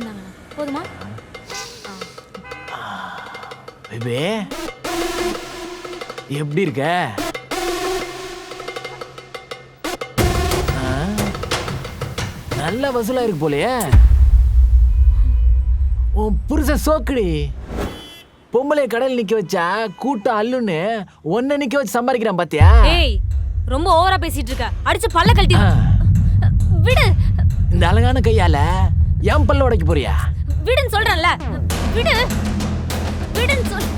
இந்தாங்கண்ணா. போதுமா? பேபே எப்படி இருக்க? ஆ, நல்ல வசூலா இருக்கு போலயே. உன் புருஷன் சோக்குடி பொம்பளை கடையில் நிக்க வச்சா கூட்டம் அல்லுன்னு ஒன்ன நிக்க வச்சு சம்பாதிக்கிறான் பாத்தியா? ஏய் ரொம்ப ஓவரா பேசிட்டு இருக்க. அடிச்சு பல்ல கழட்டி விடு. இந்த அழகான கையால என் பல்ல உடைக்க போறியா? விடுன்னு சொல்றேன்ல. விடு. விடுன்னு சொல்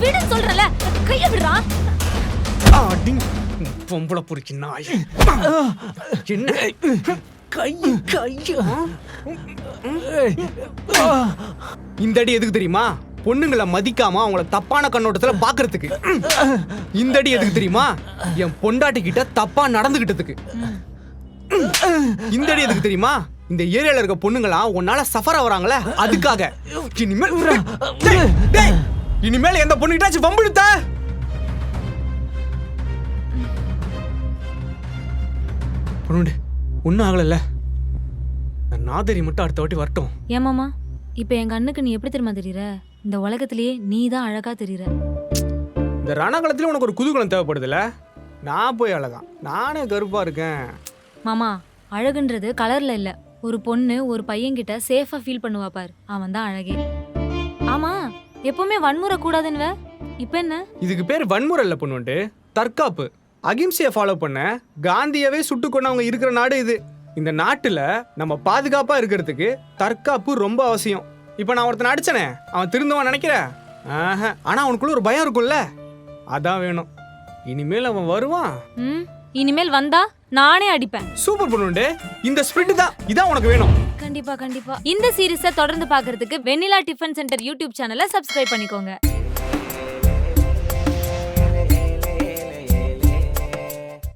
விடுன்னு சொல்றேன்ல. கைய விடுறான் அடி பொம்பளை பொறுக்கி நாய். என்ன? கை கை. இந்த அடி எதுக்கு தெரியுமா? பொண்ணுங்களை மதிக்காம அவங்கள தப்பான கண்ணோட்டத்துல பாக்குறதுக்கு. இந்த அடி எதுக்கு தெரியுமா? என் பொண்டாட்டி கிட்ட தப்பா நடந்துகிட்டதுக்கு. இந்த அடி எதுக்கு தெரியுமா? இந்த ஏரியால இருக்க பொண்ணுங்களாம் உன்னால சஃபர் ஆகுறாங்களே? அதுக்காக. இனிமேல் டேய், டேய், இனிமேல் எந்த பொண்ணுகிட்டாச்சும் வம்பிழுத்த பொண்ணுண்டு ஒன்றும் ஆகலைல்ல. நான் நாதரி மட்டும் அடுத்த வாட்டி வரட்டும். ஏமாமா இப்ப என் கண்ணுக்கு நீ எப்படி தெரியுமா தெரியற? இந்த உலகத்திலேயே நீ தான் அழகா தெரியற. இந்த ரணகலத்துல உனக்கு ஒரு குதூகலம் தேவைப்படுதுல்ல? நான் போய் அழகான் நானே கருப்பா இருக்கேன். மாமா அழகுன்றது கலர்ல இல்ல. ஒரு பொண்ணு ஒரு பையன்கிட்ட சேஃபா ஃபீல் பண்ணுவா பார். அவன் தான் அழகே. ஆமா எப்பவுமே வன்முறை கூடாதுன்னுவ இப்ப என்ன? இதுக்கு பேர் வன்முறை இல்லை பொண்ணுண்டு தற்காப்பு. அகிம்சையை ஃபாலோ பண்ண காந்தியவே சுட்டு கொண்டவங்க இருக்கிற நாடு இது. இந்த நாட்டுல நம்ம பாதுகாப்பா இருக்கிறதுக்கு தற்காப்பு ரொம்ப அவசியம். இப்போ நான் ஒருத்தனை அடிச்சனே அவன் திருந்துவான் நினைக்கிற? ஆஹா ஆனா அவனுக்குள்ள ஒரு பயம் இருக்கும்ல. அதான் வேணும். இனிமேல் அவன் வருவான். ம்? இனிமேல் வந்தா நானே அடிப்பேன். சூப்பர் பொண்ணுண்டு இந்த ஸ்பிரிட் தான் இதான் உனக்கு வேணும். கண்டிப்பா கண்டிப்பா. இந்த சீரிஸை தொடர்ந்து பார்க்கிறதுக்கு வெண்ணிலா டிஃபன் சென்டர் யூடியூப் சேனலை சப்ஸ்கிரைப் பண்ணிக்கோங்க.